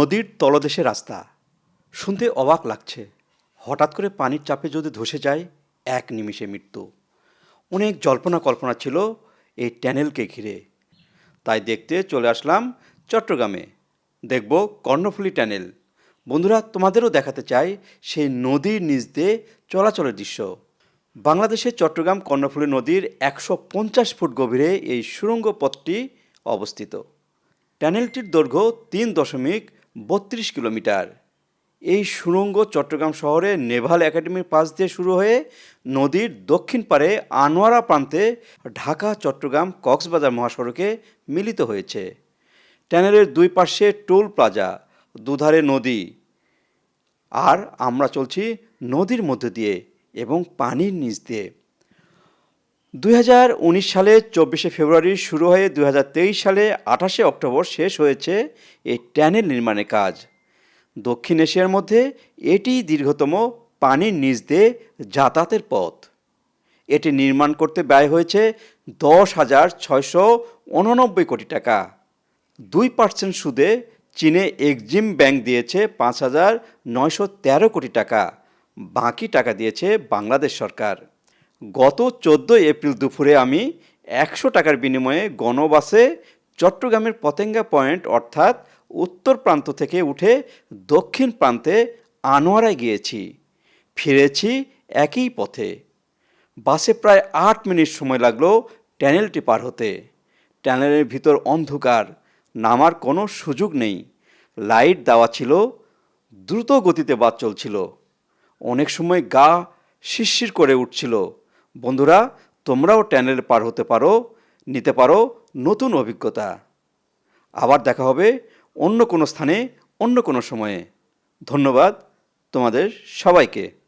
নদীর তলদেশে রাস্তা। শুনতে অবাক লাগছে। হঠাৎ করে পানির চাপে যদি ধসে যায়, এক নিমিষে মৃত্যু। অনেক জল্পনা কল্পনা ছিল এই ট্যানেলকে ঘিরে। তাই দেখতে চলে আসলাম চট্টগ্রামে। দেখব কর্ণফুলী ট্যানেল। বন্ধুরা, তোমাদেরও দেখাতে চাই সেই নদীর নিচ দিয়ে চলাচলের দৃশ্য। বাংলাদেশের চট্টগ্রাম কর্ণফুলী নদীর একশো পঞ্চাশ ফুট গভীরে এই সুড়ঙ্গ পথটি অবস্থিত। ট্যানেলটির দৈর্ঘ্য তিন দশমিক বত্রিশ কিলোমিটার। এই সুড়ঙ্গ চট্টগ্রাম শহরে নেভাল একাডেমির পাশ দিয়ে শুরু হয়ে নদীর দক্ষিণ পারে আনোয়ারা প্রান্তে ঢাকা, চট্টগ্রাম, কক্সবাজার মহাসড়কে মিলিত হয়েছে। ট্যানেলের দুই পাশে টোল প্লাজা, দুধারে নদী। আর আমরা চলছি নদীর মধ্যে দিয়ে এবং পানির নিচ দিয়ে। উনিশ সালে চব্বিশে ফেব্রুয়ারি শুরু হয়ে দুই হাজার তেইশ সালে আঠাশে অক্টোবর শেষ হয়েছে এই ট্যানেল নির্মাণের কাজ। দক্ষিণ এশিয়ার মধ্যে এটি দীর্ঘতম পানির নিচ দিয়ে যাতায়াতের পথ। এটি নির্মাণ করতে ব্যয় হয়েছে দশ হাজার ছয়শো উননব্বই কোটি টাকা। দুই পার্সেন্ট সুদে চীনে এক্সিম ব্যাংক দিয়েছে পাঁচ হাজার নয়শো তেরো কোটি টাকা। বাকি টাকা দিয়েছে বাংলাদেশ সরকার। গত চোদ্দোই এপ্রিল দুপুরে আমি একশো টাকার বিনিময়ে গণবাসে চট্টগ্রামের পতেঙ্গা পয়েন্ট, অর্থাৎ উত্তর প্রান্ত থেকে উঠে দক্ষিণ প্রান্তে আনোয়ারায় গিয়েছি। ফিরেছি একই পথে। বাসে প্রায় আট মিনিট সময় লাগল ট্যানেলটি পার হতে। ট্যানেলের ভিতর অন্ধকার, নামার কোনো সুযোগ নেই। লাইট দেওয়া ছিল, দ্রুত গতিতে বাস চলছিল। অনেক সময় গা শিরশির করে উঠছিল। বন্ধুরা, তোমরাও ট্যানেল পার হতে পারো, নিতে পারো নতুন অভিজ্ঞতা। আবার দেখা হবে অন্য কোনো স্থানে, অন্য কোনো সময়ে। ধন্যবাদ তোমাদের সবাইকে।